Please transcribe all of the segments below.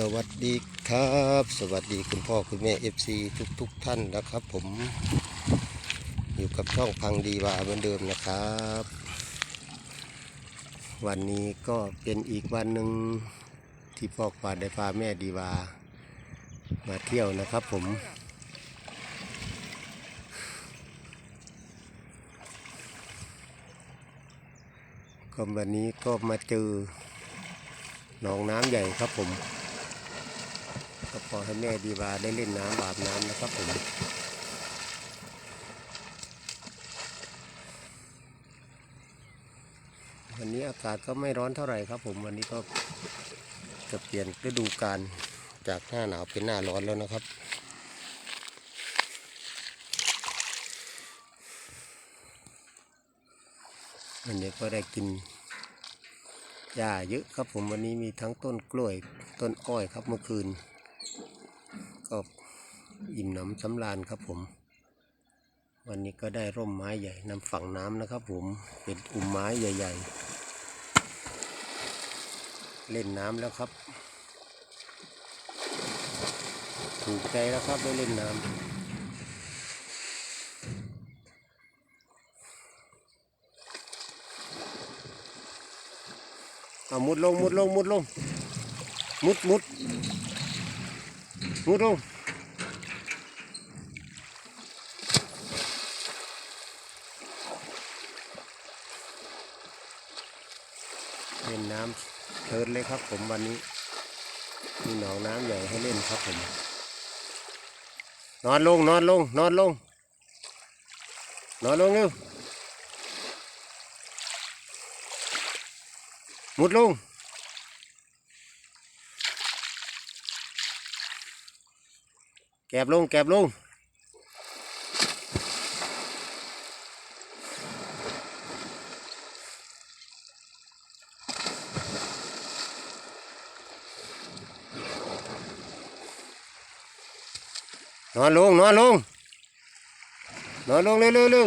สวัสดีครับ สวัสดีคุณพ่อคุณแม่ FC ทุกทุกๆท่านนะครับ ผมอยู่กับช่องพังดีวาเหมือนเดิมนะครับ วันนี้ก็เป็นอีกวันหนึ่งที่พ่อควานได้พาแม่ดีวา มาเที่ยวนะครับผม ก็วันนี้ก็มาเจอหนองน้ำใหญ่ครับผม ก็ขอให้แม่ดีวาได้เล่นน้ำอาบน้ำนะครับผมวันนี้อากาศก็ไม่ร้อนเท่าไหร่ครับ ผมวันนี้ก็จะเปลี่ยนฤดูกาลจากหน้าหนาวเป็นหน้าร้อนแล้วนะครับวันนี้ก็ได้กินหญ้าเยอะครับผมวันนี้มีทั้งต้นกล้วยต้นอ้อยครับเมื่อคืน ก็อิ่มหนำสำราญครับผม วันนี้ก็ได้ร่มไม้ใหญ่นำฝั่งน้ำนะครับผมเป็นอุ่มไม้ใหญ่ ๆ เล่นน้ำแล้วครับ ถูกใจแล้วครับได้เล่นน้ำเอามุดลงมุดลงมุดลง มุดมุด มุดลงเล่นน้ำเพลินเลยครับผมวันนี้ มีหนองน้ำใหญ่ให้เล่นครับผม นอนลงนอนลงนอนลง นอนลงเร็วมุดลง ก็บลงแก็บลงนอนลงนอนลงนอนลงเร็วเร็วเร็ว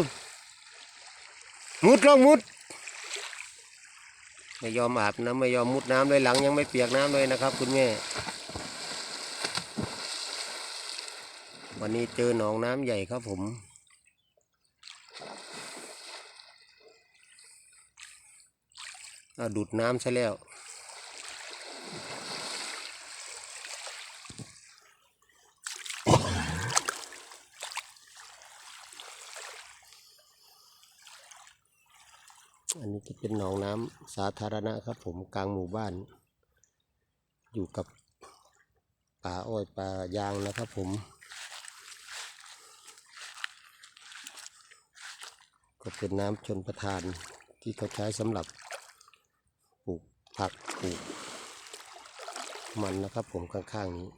มุดลงมุด ไม่ยอมอาบน้ำไม่ยอมมุดน้ำเลยหลังยังไม่เปียกน้ำเลยนะครับ คุณแม่ วันนี้เจอหนองน้ำใหญ่ครับผม ดูดน้ำซะแล้ว อันนี้จะเป็นหนองน้ำสาธารณะครับผมกลางหมู่บ้าน อยู่กับป่าอ้อยป่ายางนะครับผม ก็เป็นน้ำชนประทานที่เขาใช้สำหรับปลูกผักปลูกมันนะครับผมข้างๆนี้